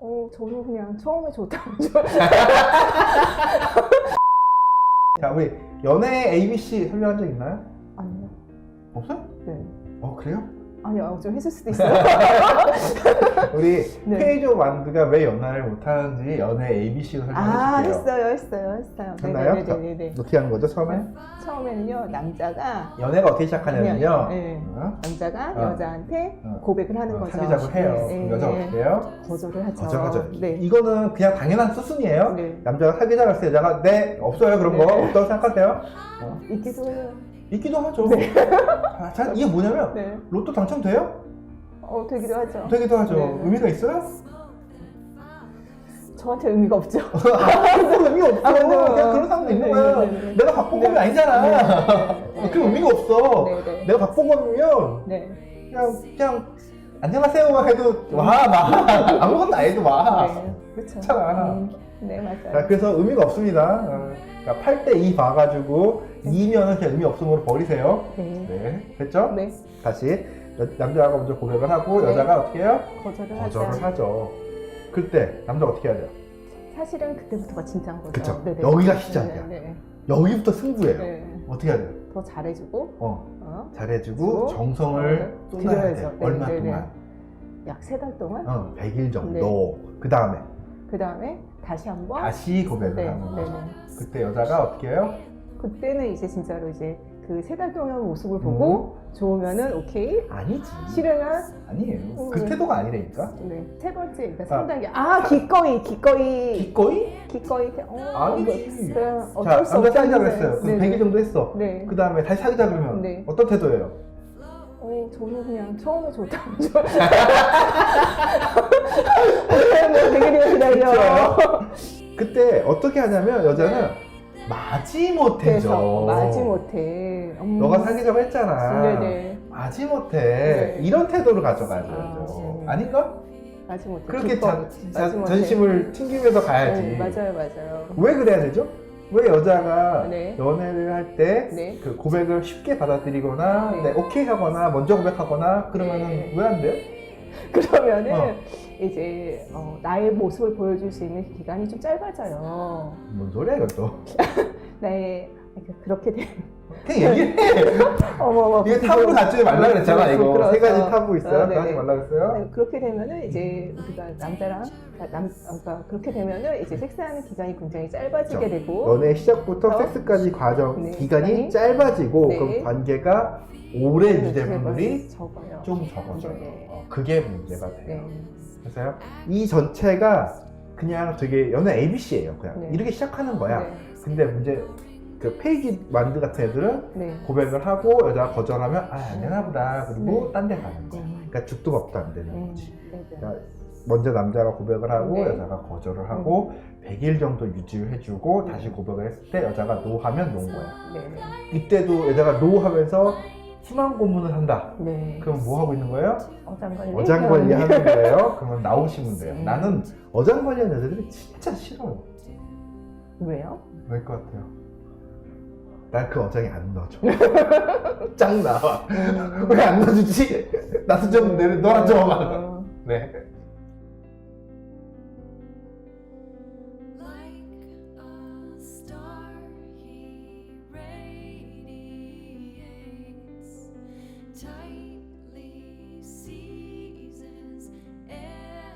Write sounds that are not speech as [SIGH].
어, 저는 그냥 처음에 좋다고 [LAUGHS] 자, 우리 연애 ABC 설명한 적 있나요? 아니요. 없어요? 네. 어, 그래요? 아니요, 좀 했을 수도 있어요. [LAUGHS] 우리 네. 페이지 오브 완드가 왜 연애를 못하는지 연애 ABC로 아, 설명해 줄게요. 했어요, 했어요, 했어요. 했나요? 네네네네. 어떻게 하는 거죠, 처음에? 처음에는요, 남자가 연애가 어떻게 시작하냐면요. 네. 어? 남자가 어. 여자한테 어. 고백을 하는 어, 거죠. 사귀자고 해요. 네, 그럼 네, 여자가 네. 어떻게 해요? 거절을 하죠. 어쩌고저 네. 이거는 그냥 당연한 수순이에요. 네. 남자가 사귀자고 했을 때 여자가 네, 없어요. 그런 거 네. 없다고 생각하세요? 어. 있기도 해요. 있기도 하죠. 자, 자, 이게 뭐냐면 네. 로또 당첨돼요? 어, 되기도 하죠. 되기도 하죠. 네. 의미가 있어요? 저한테 의미가 없죠. [LAUGHS] 아무 의미 없어. 아, 네. 그냥 그런 사람도 있는 네, 거야. 네, 네. 내가 박보검이 네. 아니잖아. 네, 네. 그 의미가 없어. 네, 네. 내가 박보검이면 네. 그냥 그냥 안녕하세요만 해도 와, 막 아무것도 안 해도 와. 네. 그렇죠. 괜찮아. 음, 네, 자, 맞아요. 그래서 의미가 없습니다. 어, 그러니까 8대2 봐가지고 2면은 그냥 의미 없음으로 버리세요. 네. 네, 됐죠? 네. 다시 여- 남자가 먼저 고백을 하고 네. 여자가 어떻게 해요? 거절을 거절을 하죠. 하죠. 그때 남자가 어떻게 해야 돼요? 사실은 그때부터가 진짜인 거죠. 그쵸. 네네. 여기가 시작이야. 네, 네. 여기부터 승부예요. 네. 어떻게 해야 돼요? 더 잘해주고 어, 어? 잘해주고 주고, 정성을 어, 쏟아야 돼. 드려야죠. 네, 얼마 네, 네. 동안? 약 세 달 동안 어, 100일 정도. 그 다음에 그 다음에 다시 한번 다시 고백을 네, 하는 네, 거죠. 네. 그때 여자가 어떻게 해요? 그때는 이제 진짜로 이제 그 세 달 동안 모습을 보고 좋으면은 오케이 아니지. 싫으면 아니에요. 음. 그 태도가 아니라니까. 네. 세 번째 그러니까 아. 3단계 아 기꺼이 기꺼이 기꺼이? 기꺼이 어, 아니지. 그 자, 어쩔 수 남자 없다는 사귀자고 거예요. 했어요. 그럼 네, 100일 네. 정도 했어. 네. 그 다음에 다시 사귀자 그러면 네. 어떤 태도예요? 어, 저는 그냥 처음에 좋다고 뭐 [LAUGHS] 어떻게 하냐면 여자는 마지못해죠. 마지못해 음. 너가 사귀자고 했잖아. 네네 마지못해 네. 이런 태도를 가져가야죠. 아, 네네. 아닌가? 마지못해 그렇게. 자, 자. 전심을 튕기면서 가야지. 네, 맞아요 맞아요 왜 그래야 되죠? 왜 여자가 네. 연애를 할 때그 네. 고백을 쉽게 받아들이거나 네. 네, 오케이 하거나 먼저 고백하거나 그러면은 네. 왜안 돼요? [LAUGHS] 그러면은 어. 이제 어, 나의 모습을 보여줄 수 있는 기간이 좀 짧아져요 뭔 소리야 이것도? 나의 [LAUGHS] 그렇게 돼 그냥 얘기해. [LAUGHS] 어머 어머 이게 타부 갖지 말라 그랬잖아 이거 부끄러워서. 세 가지 타부 있어요. 아, 다 하지 네네. 말라 그랬어요. 네, 그렇게 되면은 이제 우리가 남자랑 남 그러니까 그렇게 되면은 이제 섹스하는 기간이 굉장히 짧아지게 그렇죠. 되고 연애 시작부터 어? 섹스까지 과정 네, 기간이 기간이 짧아지고 네. 그럼 관계가 오래 네, 확률이 적어요. 좀 적어져요. 네. 어, 그게 문제가 돼요. 네. 그래서요 이 전체가 그냥 되게 연애 ABC예요. 그냥 네. 이렇게 시작하는 거야. 네. 근데 문제 그 페이지 만드 같은 애들은 네. 고백을 하고 여자가 거절하면 아안 되나 보다 그리고 네. 딴데 가는 거야. 네. 그러니까 죽도 밥도 안 되는 음, 거지. 네, 네. 그러니까 먼저 남자가 고백을 하고 네. 여자가 거절을 하고 100일 정도 유지를 해주고 네. 다시 고백을 했을 때 여자가 노 하면 노인 거야. 네. 이때도 여자가 노 하면서 순환 고문을 한다. 네. 그럼 뭐 하고 있는 거예요? 어장관리. 어장관리 하는 [LAUGHS] 거예요. 그러면 나오시면 돼요. 음. 나는 어장관리 하는 여자들이 진짜 싫어요. 왜요? 왜 것 같아요? 날 그 어장에 안 넣어줘. [LAUGHS] 짱 나와. 음. [LAUGHS] 왜안 넣어주지? 나도 좀 내려, 너랑 좀. 어, 네.